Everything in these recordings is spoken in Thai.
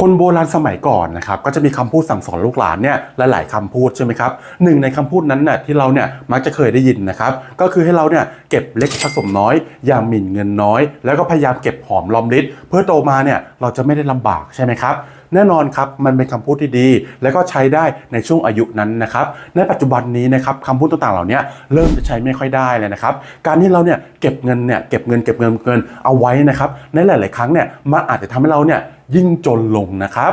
คนโบราณสมัยก่อนนะครับก็จะมีคำพูดสั่งสอนลูกหลานเนี่ยหลาย ๆคำพูดใช่ไหมครับหนึ่งในคำพูดนั้นน่ยที่เราเนี่ยมักจะเคยได้ยินนะครับก็คือให้เราเนี่ยเก็บเล็กผสมน้อย อย่าหมิ่นเงินน้อย แล้วก็พยายามเก็บหอมรอมริดเพื่อโตมาเนี่ยเราจะไม่ได้ลำบากใช่ไหมครับ แน่นอนครับมันเป็นคำพูดที่ดี และก็ใช้ได้ในช่วงอายุนั้นนะครับในปัจจุบันนี้นะครับคำพูดต่างๆเหล่านี้เริ่มจะใช้ไม่ค่อยได้เลยนะครับการที่เราเนี่ยเก็บเงินเนี่ยเก็บเงินเก็บเงินเงินเอาไว้นะครับในหลาย ๆ ครั้งเนี่ยมันอาจจะทำให้เราเนี่ยยิ่งจนลงนะครับ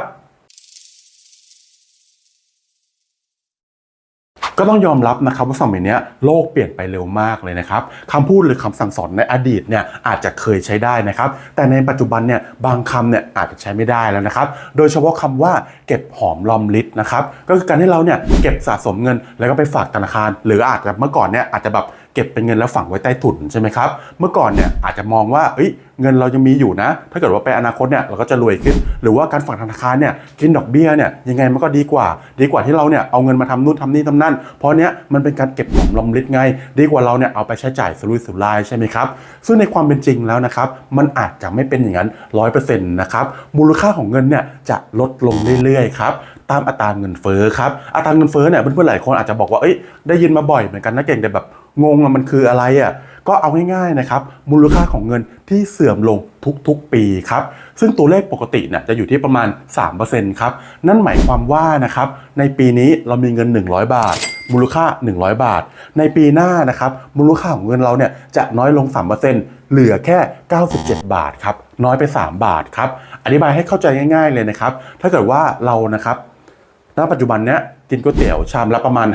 ก็ต้องยอมรับนะครับว่าสมัยนี้โลกเปลี่ยนไปเร็วมากเลยนะครับคำพูดหรือคำสั่งสอนในอดีตเนี่ยอาจจะเคยใช้ได้นะครับ แต่ในปัจจุบันเนี่ยบางคำเนี่ยอาจจะใช้ไม่ได้แล้วนะครับ โดยเฉพาะคำว่าเก็บหอมรอมริบนะครับ ก็คือการที่เราเนี่ยเก็บสะสมเงิน แล้วก็ไปฝากธนาคาร หรืออาจจะเมื่อก่อนเนี่ยอาจจะแบบ เก็บเป็นเงินแล้วฝังไว้ใต้ถุนใช่ไหมครับเมื่อก่อนเนี่ยอาจจะมองว่าเอ้ยเงินเรายังมีอยู่นะ ถ้าเกิดว่าไปอนาคตเนี่ยเราก็จะรวยขึ้น หรือว่าการฝากธนาคารเนี่ยกินดอกเบี้ยเนี่ยยังไงมันก็ดีกว่า ดีกว่าที่เราเนี่ยเอาเงินมาทำนู่นทำนี่ทำนั่น เพราะเนี้ยมันเป็นการเก็บหอมรอมริบไง ดีกว่าเราเนี่ยเอาไปใช้จ่ายสุรุ่ยสุร่ายใช่ไหมครับซึ่งในความเป็นจริงแล้วนะครับมันอาจจะไม่เป็นอย่างนั้นร้อยเปอร์เซ็นต์นะครับมูลค่าของเงินเนี่ยจะลดลงเรื่อยๆครับ ตามอัตราเงินเฟ้อครับ อัตราเงินเฟ้อเนี่ยเพื่อนๆหลายคนอาจจะบอกว่าเอ้ยได้ยินมาบ่อยเหมือนกันนะเก่งแต่แบบงงอะมันคืออะไรอะก็เอาง่ายๆนะครับมูลค่าของเงินที่เสื่อมลงทุกๆปีครับซึ่งตัวเลขปกติเนี่ยจะอยู่ที่ประมาณ 3%ครับนั่นหมายความว่านะครับในปีนี้เรามีเงิน 100 บาท มูลค่า 100 บาท ในปีหน้านะครับมูลค่าของเงินเราเนี่ยจะน้อยลง 3%เหลือแค่ 97 บาทครับน้อยไป 3 บาทครับอธิบายให้เข้าใจง่าย ๆเลยนะครับถ้าเกิดว่าเรานะครับ ณปัจจุบันเนี้ยกินก๋วยเตี๋ยวชามละประมาณ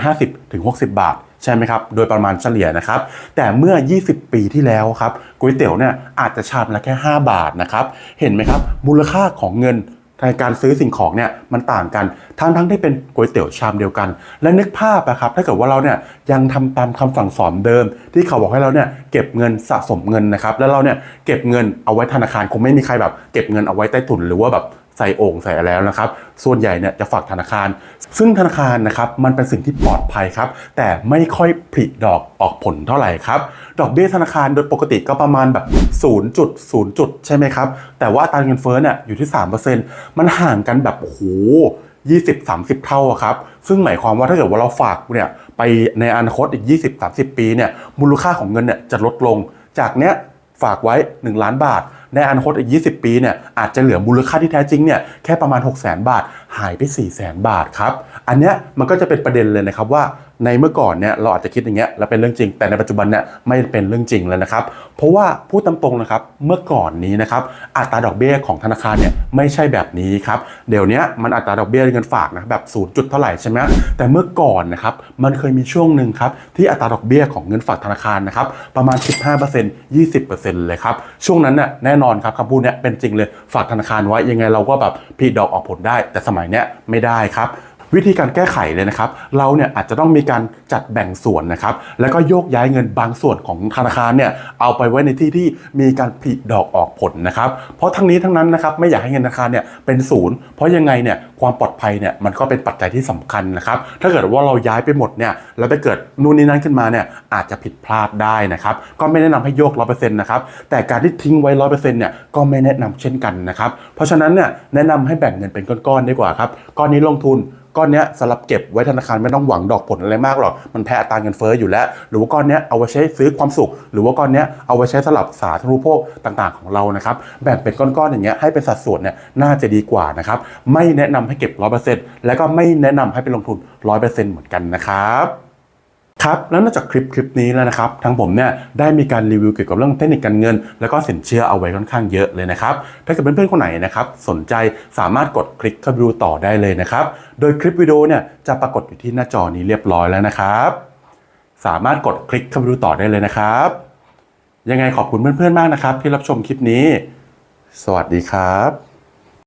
50-60 บาท ใช่ไหมครับ โดยประมาณเฉลี่ยนะครับ แต่เมื่อ 20 ปีที่แล้วครับก๋วยเตี๋ยวเนี่ยอาจจะชามละแค่ 5 บาทนะครับ เห็นไหมครับ มูลค่าของเงินในการซื้อสิ่งของเนี่ยมันต่างกันทั้งทั้งที่เป็นก๋วยเตี๋ยวชามเดียวกัน และนึกภาพนะครับถ้าเกิดว่าเราเนี่ยยังทำตามคำสั่งสอนเดิม ที่เขาบอกให้เราเนี่ยเก็บเงินสะสมเงินนะครับแล้วเราเนี่ยเก็บเงินเอาไว้ธนาคารคงไม่มีใครแบบ เก็บเงินเอาไว้ใต้ถุนหรือว่าแบบ ใส่โอ่งใส่แล้วนะครับ ส่วนใหญ่เนี่ยจะฝากธนาคาร ซึ่งธนาคารนะครับมันเป็นสิ่งที่ปลอดภัยครับ แต่ไม่ค่อยผลิดอกออกผลเท่าไหร่ครับ ดอกเบี้ยธนาคารโดยปกติก็ประมาณแบบ 0.0จุดใช่ไหมครับ แต่ว่าตาเงินเฟ้อเนี่ยอยู่ที่ 3%มันห่างกันแบบโอ้โห20-30 เท่าครับ ซึ่งหมายความว่าถ้าเกิดว่าเราฝากเนี่ยไปในอนาคตอีก 20-30 ปีเนี่ยมูลค่าของเงินเนี่ยจะลดลง จากเนี้ยฝากไว้ 1 ล้านบาท ในอนาคตอีก 20 ปีเนี่ยอาจจะเหลือมูลค่าที่แท้จริงเนี่ยแค่ประมาณ 6 0 0 0 0 0 บาท หายไป 4 0 0 0 0 0 บาทครับ อันเนี้ยมันก็จะเป็นประเด็นเลยนะครับว่า ในเมื่อก่อนเนี่ยเราอาจจะคิดอย่างเงี้ยแล้วเป็นเรื่องจริง แต่ในปัจจุบันเนี่ยไม่เป็นเรื่องจริงแล้วนะครับ เพราะว่าพูดตามตรงนะครับเมื่อก่อนนี้นะครับอัตราดอกเบี้ยของธนาคารเนี่ยไม่ใช่แบบนี้ครับเดี๋ยวนี้มันอัตราดอกเบี้ยเงินฝากนะแบบ0จุดเท่าไหร่ใช่ไหมแต่เมื่อก่อนนะครับมันเคยมีช่วงหนึ่งครับที่อัตราดอกเบี้ยของเงินฝากธนาคารนะครับประมาณ 15% 20%เลยครับช่วงนั้นน่ะแน่นอนครับคำพูดเนี้ยเป็นจริงเลยฝากธนาคารไว้ยังไงเราก็แบบผลิดอกออกผลได้ แต่สมัยเนี้ยไม่ได้ครับ วิธีการแก้ไขเลยนะครับ เราเนี่ยอาจจะต้องมีการจัดแบ่งส่วนนะครับ แล้วก็โยกย้ายเงินบางส่วนของธนาคารเนี่ยเอาไปไว้ในที่ที่มีการผลิดอกออกผลนะครับ เพราะทั้งนี้ทั้งนั้นนะครับไม่อยากให้เงินธนาคารเนี่ยเป็นศูนย์ เพราะยังไงเนี่ยความปลอดภัยเนี่ยมันก็เป็นปัจจัยที่สำคัญนะครับ ถ้าเกิดว่าเราย้ายไปหมดเนี่ยแล้วไปเกิดนู่นนี่นั่นขึ้นมาเนี่ยอาจจะผิดพลาดได้นะครับ ก็ไม่แนะนำให้โยกร้อเปอร์เซ็นต์นะครับ แต่การที่ทิ้งไว้ร้อยเปอร์เซ็นต์เนี่ยก็ไม่แนะนำเช่นกันนะครับ เพราะฉะนั้นเนี่ยแนะนำให้แบ่งเงินเป็นก้อนๆดีกว่าครับ ก้อนนี้ลงทุน ก้อนเนี้ยสำหรับเก็บไว้ธนาคารไม่ต้องหวังดอกผลอะไรมากหรอกมันแพ้อัตราเงินเฟ้ออยู่แล้ว หรือว่าก้อนเนี้ยเอาไว้ใช้ซื้อความสุข หรือว่าก้อนเนี้ยเอาไว้ใช้สำหรับสาธารณูปโภคต่างๆของเรานะครับแบ่งเป็นก้อนๆอย่างเงี้ยให้เป็นสัดส่วนเนี่ยน่าจะดีกว่านะครับไม่แนะนำให้เก็บร้อยเปอร์เซ็นต์และก็ไม่แนะนำให้ไปลงทุนร้อยเปอร์เซ็นต์เหมือนกันนะครับ ครับแล้วนอกจากคลิปคลิปนี้แล้วนะครับทางผมเนี่ยได้มีการรีวิวเกี่ยวกับเรื่องเทคนิคการเงิน แล้วก็สินเชื่อเอาไว้ค่อนข้างเยอะเลยนะครับถ้าเกิดเพื่อนๆคนไหนนะครับสนใจสามารถกดคลิกเข้าไปดูต่อได้เลยนะครับโดยคลิปวิดีโอเนี่ยจะปรากฏอยู่ที่หน้าจอนี้เรียบร้อยแล้วนะครับสามารถกดคลิกเข้าไปดูต่อได้เลยนะครับ ยังไงขอบคุณเพื่อนๆมากนะครับ ที่รับชมคลิปนี้ สวัสดีครับ